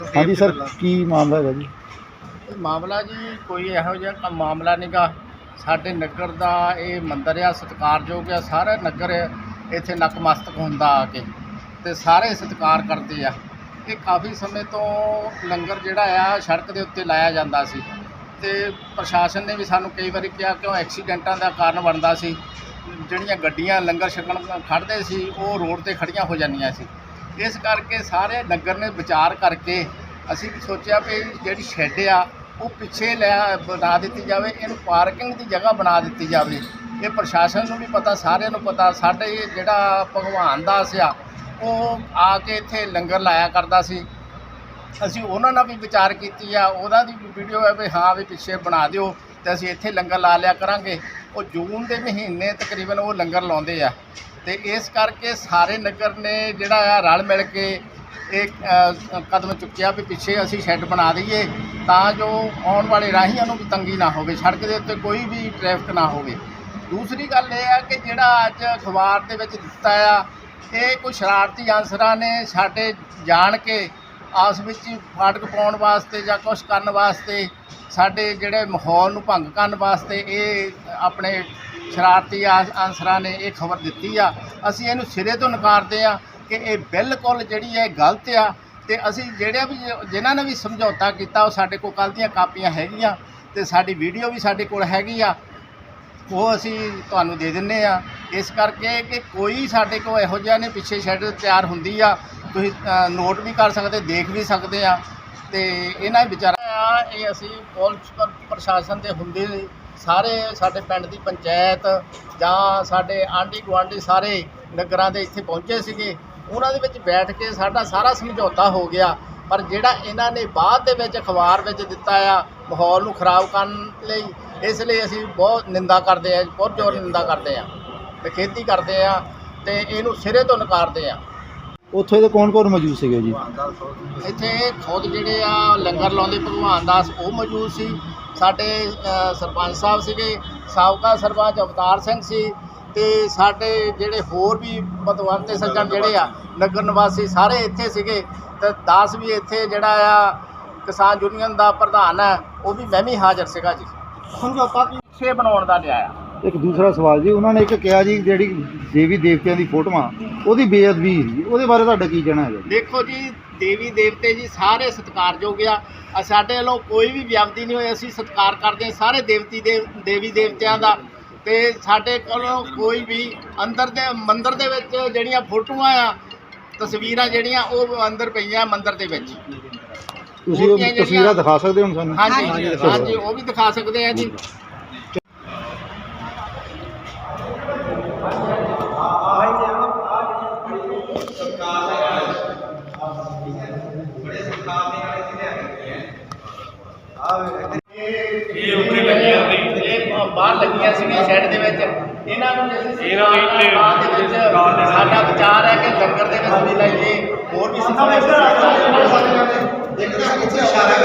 ਹਾਂਜੀ ਸਰ ਕੀ ਮਾਮਲਾ ਹੈਗਾ ਜੀ? ਇਹ ਮਾਮਲਾ ਜੀ ਕੋਈ ਇਹੋ ਜਿਹਾ ਕ- ਮਾਮਲਾ ਨਹੀਂਗਾ ਸਾਡੇ ਨਗਰ ਦਾ ਇਹ ਮੰਦਿਰ ਆ ਸਤਿਕਾਰਯੋਗ ਆ ਸਾਰਾ ਨਗਰ ਇੱਥੇ ਨਕਮਸਤਕ ਹੁੰਦਾ ਆ ਕੇ ਤੇ ਸਾਰੇ ਸਤਿਕਾਰ ਕਰਦੇ ਆ। ਇਹ ਕਾਫੀ ਸਮੇਂ ਤੋਂ ਲੰਗਰ ਜਿਹੜਾ ਆ ਸੜਕ ਦੇ ਉੱਤੇ ਲਾਇਆ ਜਾਂਦਾ ਸੀ। ਤੇ ਪ੍ਰਸ਼ਾਸਨ ਨੇ ਵੀ ਸਾਨੂੰ ਕਈ ਵਾਰੀ ਕਿਹਾ ਕਿਉਂ ਐਕਸੀਡੈਂਟਾਂ ਦਾ ਕਾਰਨ ਬਣਦਾ ਸੀ। ਜਿਹੜੀਆਂ ਗੱਡੀਆਂ ਲੰਗਰ ਛਕਣ ਖੜਦੇ ਸੀ ਉਹ ਰੋਡ ਤੇ ਖੜੀਆਂ ਹੋ ਜਾਂਦੀਆਂ ਸੀ। ਇਸ ਕਰਕੇ ਸਾਰੇ ਨਗਰ ਨੇ ਵਿਚਾਰ ਕਰਕੇ ਅਸੀਂ ਵੀ ਸੋਚਿਆ ਵੀ ਜਿਹੜੀ ਸ਼ੈੱਡ ਆ, ਉਹ ਪਿੱਛੇ ਲੈ ਬਣਾ ਦਿੱਤੀ ਜਾਵੇ, ਇਹਨੂੰ ਪਾਰਕਿੰਗ ਦੀ ਜਗ੍ਹਾ ਬਣਾ ਦਿੱਤੀ ਜਾਵੇ। ਇਹ ਪ੍ਰਸ਼ਾਸਨ ਨੂੰ ਵੀ ਪਤਾ, ਸਾਰਿਆਂ ਨੂੰ ਪਤਾ, ਸਾਡੇ ਜਿਹੜਾ ਭਗਵਾਨ ਦਾਸ ਆ, ਉਹ ਆ ਕੇ ਇੱਥੇ ਲੰਗਰ ਲਾਇਆ ਕਰਦਾ ਸੀ। ਅਸੀਂ ਉਹਨਾਂ ਨਾਲ ਵੀ ਵਿਚਾਰ ਕੀਤੀ ਆ, ਉਹਦਾ ਦੀ ਵੀਡੀਓ ਹੈ ਵੀ ਹਾਂ ਵੀ ਪਿੱਛੇ ਬਣਾ ਦਿਓ ਤੇ ਅਸੀਂ ਇੱਥੇ ਲੰਗਰ ਲਾ ਲਿਆ ਕਰਾਂਗੇ। ਉਹ ਜੂਨ ਦੇ ਮਹੀਨੇ ਤਕਰੀਬਨ ਉਹ ਲੰਗਰ ਲਾਉਂਦੇ ਆ। ਤੇ ਇਸ ਕਰਕੇ ਸਾਰੇ ਨਗਰ ਨੇ ਜਿਹੜਾ ਆ ਰਲ ਮਿਲ ਕੇ ਇਹ ਕਦਮ ਚੁੱਕਿਆ ਵੀ ਪਿੱਛੇ ਅਸੀਂ ਸ਼ੈੱਡ ਬਣਾ ਦਈਏ ਤਾਂ ਜੋ ਆਉਣ ਵਾਲੇ ਰਾਹੀਆਂ ਨੂੰ ਵੀ ਤੰਗੀ ਨਾ ਹੋਵੇ, ਸੜਕ ਦੇ ਉੱਤੇ ਕੋਈ ਵੀ ਟ੍ਰੈਫਿਕ ਨਾ ਹੋਵੇ। ਦੂਸਰੀ ਗੱਲ ਇਹ ਆ ਕਿ ਜਿਹੜਾ ਅੱਜ ਅਖਬਾਰ ਦੇ ਵਿੱਚ ਦਿੱਤਾ ਆ, ਇਹ ਕੋਈ ਸ਼ਰਾਰਤੀ ਅਨਸਰਾਂ ਨੇ ਸਾਡੇ ਜਾਣ ਕੇ ਆਸ ਵਿੱਚ ਹੀ ਫਾਟਕ ਪਾਉਣ ਵਾਸਤੇ ਜਾਂ ਕੁਛ ਕਰਨ ਵਾਸਤੇ ਸਾਡੇ ਜਿਹੜੇ ਮਾਹੌਲ ਨੂੰ ਭੰਗ ਕਰਨ ਵਾਸਤੇ ਇਹ ਆਪਣੇ ਸ਼ਰਾਰਤੀ ਆਸ- ਅਨਸਰਾਂ ਨੇ ਇਹ ਖਬਰ ਦਿੱਤੀ ਆ। ਅਸੀਂ ਇਹਨੂੰ ਸਿਰੇ ਤੋਂ ਨਕਾਰਦੇ ਆ ਕਿ ਇਹ ਬਿਲਕੁਲ ਜਿਹੜੀ ਹੈ ਗਲਤ ਆ ਤੇ ਅਸੀਂ ਜਿਹੜੇ ਵੀ ਜਿਨ੍ਹਾਂ ਨੇ ਵੀ ਸਮਝੌਤਾ ਕੀਤਾ, ਉਹ ਸਾਡੇ ਕੋਲ ਕੱਲ੍ਹ ਦੀਆਂ ਕਾਪੀਆਂ ਹੈਗੀਆਂ ਤੇ ਸਾਡੀ ਵੀਡੀਓ ਵੀ ਸਾਡੇ ਕੋਲ ਹੈਗੀ ਆ। ਉਹ ਅਸੀਂ ਤੁਹਾਨੂੰ ਦੇ ਦਿੰਨੇ ਆ। ਇਸ ਕਰਕੇ ਕਿ ਕੋਈ ਸਾਡੇ ਕੋਲ ਇਹੋ ਜਿਹਾ ਨਹੀਂ ਪਿੱਛੇ ਸ਼ੈੱਡ ਤਿਆਰ ਹੁੰਦੀ ਆ। ਤੁਸੀਂ ਨੋਟ ਵੀ ਕਰ ਸਕਦੇ, ਦੇਖ ਵੀ ਸਕਦੇ ਆ। ਤੇ ਇਹਨਾਂ ਵਿਚਾਰਾਂ ਇਹ ਅਸੀਂ ਪੁਲਿਸ ਪ੍ਰਸ਼ਾਸਨ ਦੇ ਹੁੰਦੇ ਸਾਰੇ ਸਾਡੇ ਪਿੰਡ ਦੀ ਪੰਚਾਇਤ ਜਾਂ ਸਾਡੇ ਆਂਢੀ ਗੁਆਂਢੀ ਸਾਰੇ ਨਗਰਾਂ ਦੇ ਇੱਥੇ ਪਹੁੰਚੇ ਸੀਗੇ। ਉਹਨਾਂ ਦੇ ਵਿੱਚ ਬੈਠ ਕੇ ਸਾਡਾ ਸਾਰਾ ਸਮਝੌਤਾ ਹੋ ਗਿਆ। ਪਰ ਜਿਹੜਾ ਇਹਨਾਂ ਨੇ ਬਾਅਦ ਦੇ ਵਿੱਚ ਅਖਬਾਰ ਵਿੱਚ ਦਿੱਤਾ ਆ ਮਾਹੌਲ ਨੂੰ ਖਰਾਬ ਕਰਨ ਲਈ ਇਸ ਲਈ ਅਸੀਂ ਬਹੁਤ ਨਿੰਦਾ ਕਰਦੇ ਆ ਬਹੁਤ ਜ਼ੋਰ ਨਿੰਦਾ ਕਰਦੇ ਆ ਤੇ ਖੇਤੀ ਕਰਦੇ ਆ ਤੇ ਇਹਨੂੰ ਸਿਰੇ ਤੋਂ ਨਕਾਰਦੇ ਆ। ਉੱਥੇ ਦੇ ਕੌਣ ਕੌਣ ਮੌਜੂਦ ਸੀਗੇ ਜੀ? ਇੱਥੇ ਖੁਦ ਜਿਹੜੇ ਆ ਲੰਗਰ ਲਾਉਂਦੇ ਭਗਵਾਨ ਦਾਸ ਉਹ ਮੌਜੂਦ ਸੀ। ਸਾਡੇ ਸਰਪੰਚ ਸਾਹਿਬ ਸੀਗੇ ਸਾਬਕਾ ਸਰਪੰਚ ਅਵਤਾਰ ਸਿੰਘ ਸੀ ਤੇ ਸਾਡੇ ਜਿਹੜੇ ਹੋਰ ਵੀ ਪਤਵੰਤੇ ਸੱਜਣ ਜਿਹੜੇ ਆ ਨਗਰ ਨਿਵਾਸੀ ਸਾਰੇ ਇੱਥੇ ਸੀਗੇ ਤੇ ਦਾਸ ਵੀ ਇੱਥੇ ਜਿਹੜਾ ਆ ਕਿਸਾਨ ਯੂਨੀਅਨ ਦਾ ਪ੍ਰਧਾਨ ਹੈ ਉਹ ਵੀ ਮੈਂ ਵੀ ਹਾਜ਼ਰ ਸੀਗਾ ਜੀ। ਸਮਝੌਤਾ ਪਿੱਛੇ ਬਣਾਉਣ ਦਾ ਲਿਆ ਆ ਇੱਕ ਦੂਸਰਾ ਸਵਾਲ ਜੀ ਉਹਨਾਂ ਨੇ ਇੱਕ ਕਿਹਾ ਜੀ ਜਿਹੜੀ ਦੇਵੀ ਦੇਵਤਿਆਂ ਦੀ ਫੋਟੋਆਂ ਉਹਦੀ ਬੇਅਦਬੀ ਸੀ ਉਹਦੇ ਬਾਰੇ ਤੁਹਾਡਾ ਕੀ ਕਹਿਣਾ ਜੀ? ਦੇਖੋ ਜੀ ਦੇਵੀ ਦੇਵਤੇ ਜੀ ਸਾਰੇ ਸਤਿਕਾਰਯੋਗ ਆ। ਸਾਡੇ ਵੱਲੋਂ ਕੋਈ ਵੀ ਵਿਅਕਤੀ ਨਹੀਂ ਹੋਏ ਅਸੀਂ ਸਤਿਕਾਰ ਕਰਦੇ ਹਾਂ ਸਾਰੇ ਦੇਵਤੀ ਦੇ ਦੇਵੀ ਦੇਵਤਿਆਂ ਦਾ। ਤੇ ਸਾਡੇ ਕੋਲੋਂ ਕੋਈ ਵੀ ਅੰਦਰ ਦੇ ਮੰਦਿਰ ਦੇ ਵਿੱਚ ਜਿਹੜੀਆਂ ਫੋਟੋਆਂ ਆ ਤਸਵੀਰਾਂ ਜਿਹੜੀਆਂ ਉਹ ਅੰਦਰ ਪਈਆਂ ਮੰਦਿਰ ਦੇ ਵਿੱਚ। ਤੁਸੀਂ ਉਹ ਤਸਵੀਰਾਂ ਦਿਖਾ ਸਕਦੇ ਹੋ ਸਾਨੂੰ? ਹਾਂਜੀ। ਹਾਂਜੀ। ਉਹ ਵੀ ਦਿਖਾ ਸਕਦੇ ਆ ਜੀ। ਇਹ ਉੱਤੇ ਲੱਗੀਆਂ ਇਹ ਬਾਹਰ ਲੱਗੀਆਂ ਸੀਗੀਆਂ ਸ਼ੈੱਡ ਦੇ ਵਿੱਚ। ਇਹਨਾਂ ਨੂੰ ਜੇ ਅਸੀਂ ਇਹਨਾਂ ਇੱਥੇ ਬਾਅਦ ਦੇ ਵਿੱਚ ਸਾਡਾ ਵਿਚਾਰ ਹੈ ਕਿ ਲੰਗਰ ਦੇ ਵਿੱਚ ਵੀ ਲਾਈਏ ਹੋਰ ਵੀ ਸਿੱਖਾਂ ਇੱਕ ਤਾਂ ਇੱਥੇ ਇਸ਼ਾਰਾ